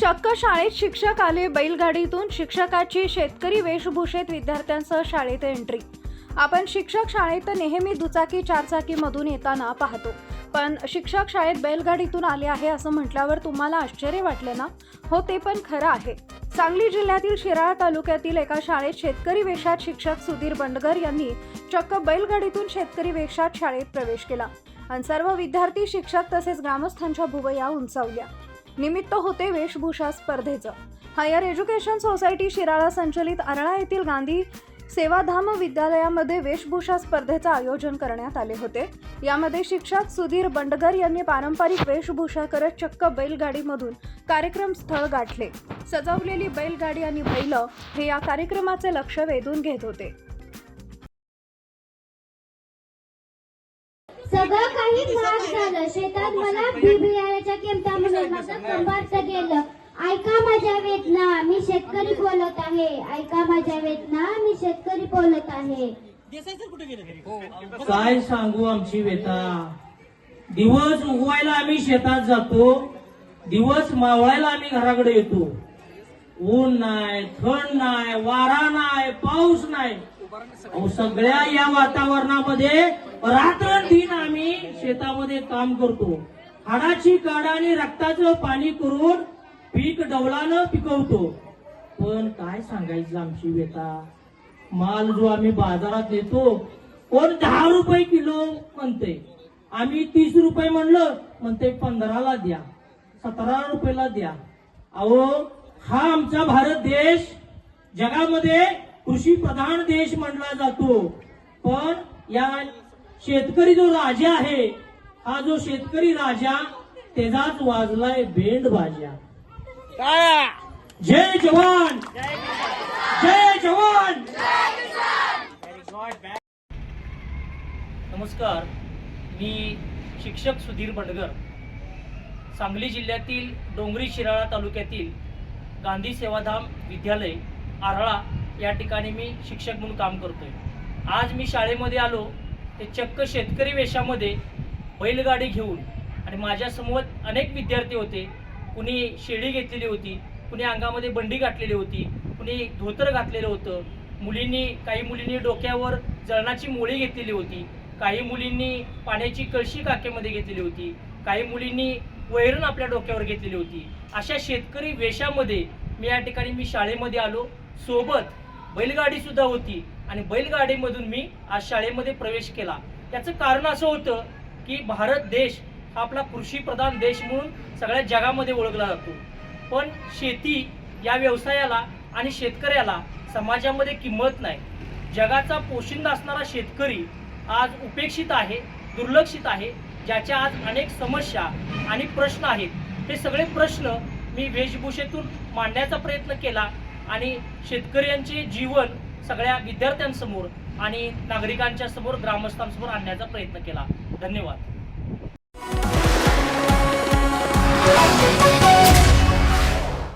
चक्क शाळेत शिक्षक आले बैलगाडीतून. शिक्षकाची शेतकरी वेशभूषेत विद्यार्थ्यांसह शाळेत एंट्री आपण शिक्षक शाळेत नेहमी दुचाकी चारचाकीमधून येताना पाहतो. पण शिक्षक शाळेत बैलगाडीतून आले आहे असं म्हटल्यावर तुम्हाला आश्चर्य वाटले ना? हो ते पण खरं आहे. सांगली जिल्ह्यातील शिराळा तालुक्यातील एका शाळेत शेतकरी वेशात शिक्षक सुधीर बंडगर यांनी चक्क बैलगाडीतून शेतकरी वेशात शाळेत प्रवेश केला. आणि सर्व विद्यार्थी शिक्षक तसेच ग्रामस्थांच्या भुवया उंचावल्या. निमित्त होते वेशभूषा स्पर्धेचं. हायर एज्युकेशन सोसायटी शिराळा संचलित अरळा येथील गांधी सेवाधाम विद्यालयामध्ये वेशभूषा स्पर्धेचं आयोजन करण्यात आले होते. यामध्ये शिक्षक सुधीर बंडगर यांनी पारंपरिक वेशभूषा करत चक्क बैलगाडीमधून कार्यक्रम स्थळ गाठले. सजवलेली बैलगाडी आणि बैल हे या कार्यक्रमाचे लक्ष वेधून घेत होते. सगळं काही महाग झालं. शेतात मला बी बियाण्याच्या किमतामुळे माझं कंबारच गेलं. ऐका माझ्या वेदना मी शेतकरी बोलत आहे. ऐका माझ्या वेदना मी शेतकरी बोलत आहे. काय सांगू आमची व्यथा दिवस उगवायला आम्ही शेतात जातो. दिवस मावळायला आम्ही घराकडे येतो. ऊन नाही थंड नाही वारा नाही पाऊस नाही. सगळ्या या वातावरणामध्ये रात्रंदिन आम्ही शेतामध्ये काम करतो. हाडाची काढ आणि रक्ताचं पाणी करून पीक डवलानं पिकवतो. पण काय सांगायचं आमची व्यथा माल जो आम्ही बाजारात देतो कोण दहा रुपये किलो म्हणते. आम्ही तीस रुपये म्हणलं म्हणते पंधराला द्या. सतरा रुपयाला द्या. अहो हा आमचा भारत देश जगामध्ये कृषी प्रधान देश म्हणला जातो. पण या शेतकरी जो राजा आहे हा जो शेतकरी राजा त्याचाच वाजलाय बेंड भाज्या जय जवान! जय जवान! नमस्कार. मी शिक्षक सुधीर बंडगर. सांगली जिल्ह्यातील डोंगरी शिराळा तालुक्यातील गांधी सेवाधाम विद्यालय आरळा या ठिकाणी मी शिक्षक म्हणून काम करतोय. आज मी शाळेमध्ये आलो ते चक्क शेतकरी वेशामध्ये बैलगाडी घेऊन आणि माझ्यासमोर अनेक विद्यार्थी होते. कुणी शेळी घेतलेली होती कुणी अंगामध्ये बंडी घातलेली होती कुणी धोतर घातलेलं होतं. मुलींनी काही मुलींनी डोक्यावर जळणाची मोळी घेतलेली होती. काही मुलींनी पाण्याची कळशी काकेमध्ये घेतलेली होती. काही मुलींनी वैरण आपल्या डोक्यावर घेतलेली होती. अशा शेतकरी वेशामध्ये मी या ठिकाणी मी शाळेमध्ये आलो. सोबत बैलगाडीसुद्धा होती. आणि बैलगाडीमधून मी आज शाळेमध्ये प्रवेश केला. त्याचं कारण असं होतं की भारत देश हा आपला कृषीप्रधान देश म्हणून सगळ्या जगामध्ये ओळखला जातो. पण शेती या व्यवसायाला आणि शेतकऱ्याला समाजामध्ये किंमत नाही. जगाचा पोशिंदा असणारा शेतकरी आज उपेक्षित आहे दुर्लक्षित आहे ज्याच्या आज अनेक समस्या आणि प्रश्न आहेत. हे सगळे प्रश्न मी वेशभूषेतून मांडण्याचा प्रयत्न केला आणि शेतकऱ्यांचे जीवन सगळ्या विद्यार्थ्यांसमोर आणि नागरिकांच्या समोर ग्रामस्थांसमोर आणण्याचा प्रयत्न केला. धन्यवाद.